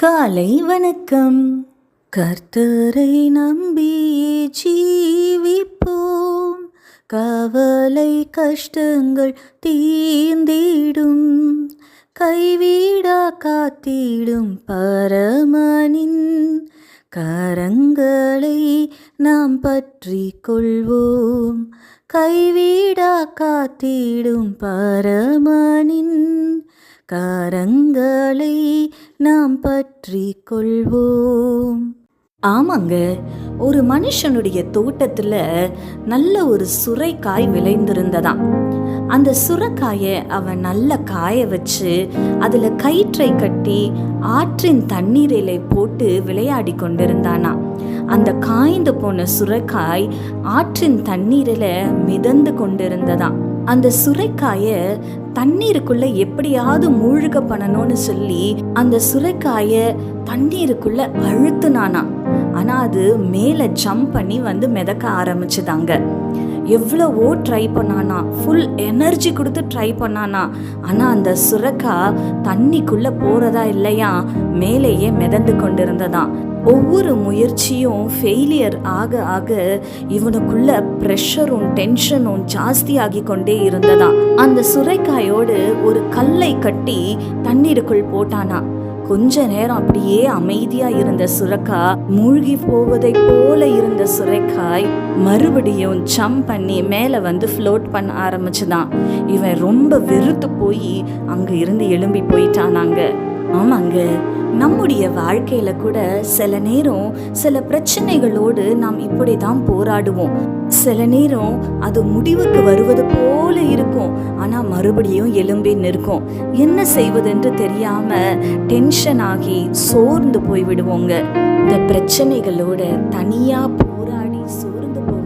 காலை வணக்கம். கர்த்தரை நம்பியே ஜீவிப்போம். கவலை கஷ்டங்கள் தீர்ந்திடும். கைவிடா காத்திடும் பரமனின் கரங்களை நாம் பற்றி கொள்வோம். கைவிடா காத்திடும் பரமனின் கரங்களை நாம் பற்றி கொள்வோம் ஆமாங்க ஒரு மனுஷனுடைய தோட்டத்தில் நல்ல ஒரு சுரைக்காய் விளைந்திருந்ததாம். அந்த சுரைக்காயை அவன் நல்ல காய வச்சு அதில் கயிற்றை கட்டி ஆற்றின் தண்ணீரிலை போட்டு விளையாடி கொண்டிருந்தானா அந்த காய்ந்து போன சுரைக்காய் ஆற்றின் தண்ணீரில் மிதந்து கொண்டிருந்ததான் அந்த சுரைக்காய தண்ணீருக்குள்ள எப்படியாவது மூழ்க பண்ணணும்னு சொல்லி அந்த சுரைக்காய தண்ணீருக்குள்ள அழுத்துனானா ஆனால் அது மேலே ஜம்ப் பண்ணி வந்து மிதக்க ஆரம்பிச்சுதாங்க. எவ்வளவோ ட்ரை பண்ணானா ஃபுல் எனர்ஜி கொடுத்து ட்ரை பண்ணானா ஆனால் அந்த சுரக்கா தண்ணிக்குள்ளே போகிறதா இல்லையா மேலேயே மிதந்து கொண்டிருந்ததாம் ஒவ்வொரு முயற்சியும் ஃபெயிலியர் ஆக ஆக இவனுக்குள்ள ப்ரெஷரும் டென்ஷனும் ஜாஸ்தியாகி கொண்டே இருந்ததா அந்த சுரைக்காயோடு ஒரு கல்லை கட்டி தண்ணீருக்குள் போட்டானா. கொஞ்ச நேரம் அப்படியே அமைதியா இருந்த சுரக்கா மூழ்கி போவதை போல இருந்த சுரைக்காய் மறுபடியும் ஜம்ப் பண்ணி மேலே வந்து ஃப்ளோட் பண்ண ஆரம்பிச்சுதான். இவன் ரொம்ப வெறுத்து போய் அங்க இருந்து எழும்பி போயிட்டானாங்க ஆமாங்க. நம்முடைய வாழ்க்கையில கூட சில நேரம் சில பிரச்சனைகளோடு நாம் இப்படி தான் போராடுவோம். சில நேரம் அது முடிவுக்கு வருவது போல இருக்கும். ஆனா மறுபடியும் எலும்பி நிற்கும். என்ன செய்வதென்று தெரியாம டென்ஷன் ஆகி சோர்ந்து போய் விடுவோங்க இந்த பிரச்சனைகளோட தனியா போ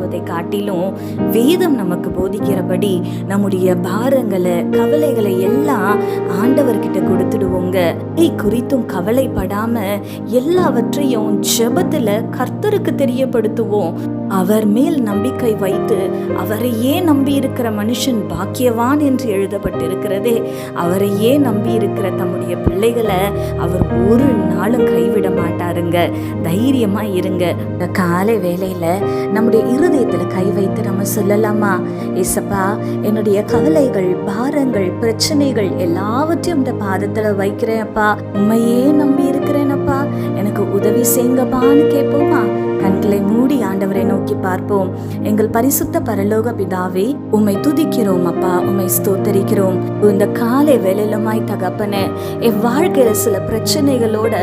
போதை காட்டிலும் வேதம் நமக்கு போதிக்கிறபடி நம்முடைய பாரங்களை கவலைகளை எல்லாம் ஆண்டவர்கிட்ட கொடுத்துடுவோங்க. இதை குறித்தும் கவலைப்படாம எல்லாவற்றையும் ஜெபத்துல கர்த்தருக்கு தெரியப்படுத்துவோம். அவர் மேல் நம்பிக்கை வைத்து அவரையே நம்பி இருக்கிற மனுஷன் பாக்கியவான் என்று எழுதப்பட்டிருக்கிறதே. அவரையே நம்பி இருக்கிற தம்முடைய பிள்ளைகளை அவர் ஒரு நாளும் கைவிட மாட்டாருங்க. தைரியமாக இருங்க. இந்த காலை வேலையில் நம்முடைய இருதயத்தில் கை வைத்து நம்ம சொல்லலாமா? ஏசப்பா என்னுடைய கவலைகள் பாரங்கள் பிரச்சனைகள் எல்லாவற்றையும் இந்த பாதத்தில் வைக்கிறேன் அப்பா. உண்மையே நம்பி இருக்கிறேனப்பா எனக்கு உதவி செய்யுங்கப்பான்னு கேட்போமா? கண்களை மூடி ஆண்டவரை நோக்கி பார்ப்போம். எங்கள் பரிசுத்த பரலோக பிதாவே உம்மை துதிக்கிறோம் அப்பா உம்மை ஸ்தோத்தரிக்கிறோம். இந்த காலை வேலையிலுமாய் தகப்பனே என் வாழ்க்கையில சில பிரச்சனைகளோட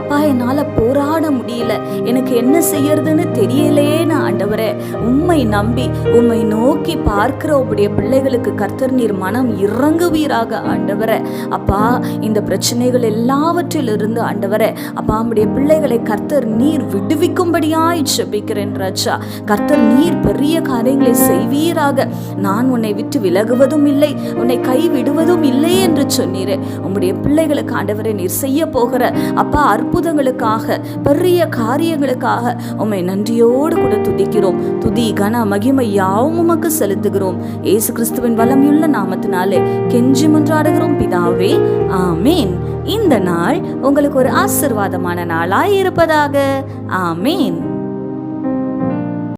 அப்பா என்னால போராட முடியல. எனக்கு என்ன செய்யறதுன்னு தெரியலையே நான் ஆண்டவரே உம்மை நம்பி உம்மை நோக்கி பார்க்கிற உடைய பிள்ளைகளுக்கு கர்த்தர் நீர் மனம் இறங்குவீராக ஆண்டவரே. அப்பா இந்த பிரச்சனைகள் எல்லாவற்றிலிருந்து ஆண்டவரே அப்பா உடைய பிள்ளைகளை கர்த்தர் நீர் விடுவிக்கும்படியாய் ஜெபிக்கிறேன் ராஜா. கர்த்தர் நீர் பெரிய காரியங்களை செய்வீராக. நான் உன்னை விட்டு விலகுவதும் இல்லை உன்னை கைவிடுவதும் இல்லை என்று சொன்னீரே. உம்முடைய பிள்ளைகளுக்கு ஆண்டவரை நீர் செய்ய போகிற அப்பா அற்புதங்களுக்காக பெரிய காரியங்களுக்காக உம்மை நன்றியோடு கூட துதிக்கிறோம். துதி கன மகிமை யாவும் உமக்கு செலுத்துகிறோம். ஏசு கிறிஸ்துவின் வல்லமையுள்ள நாமத்தினாலே கெஞ்சி முன்றாடுகிறோம் பிதாவே. ஆமேன். இந்த நாள் உங்களுக்கு ஒரு ஆசிர்வாதமான நாளாய் இருப்பதாக. ஆமேன்.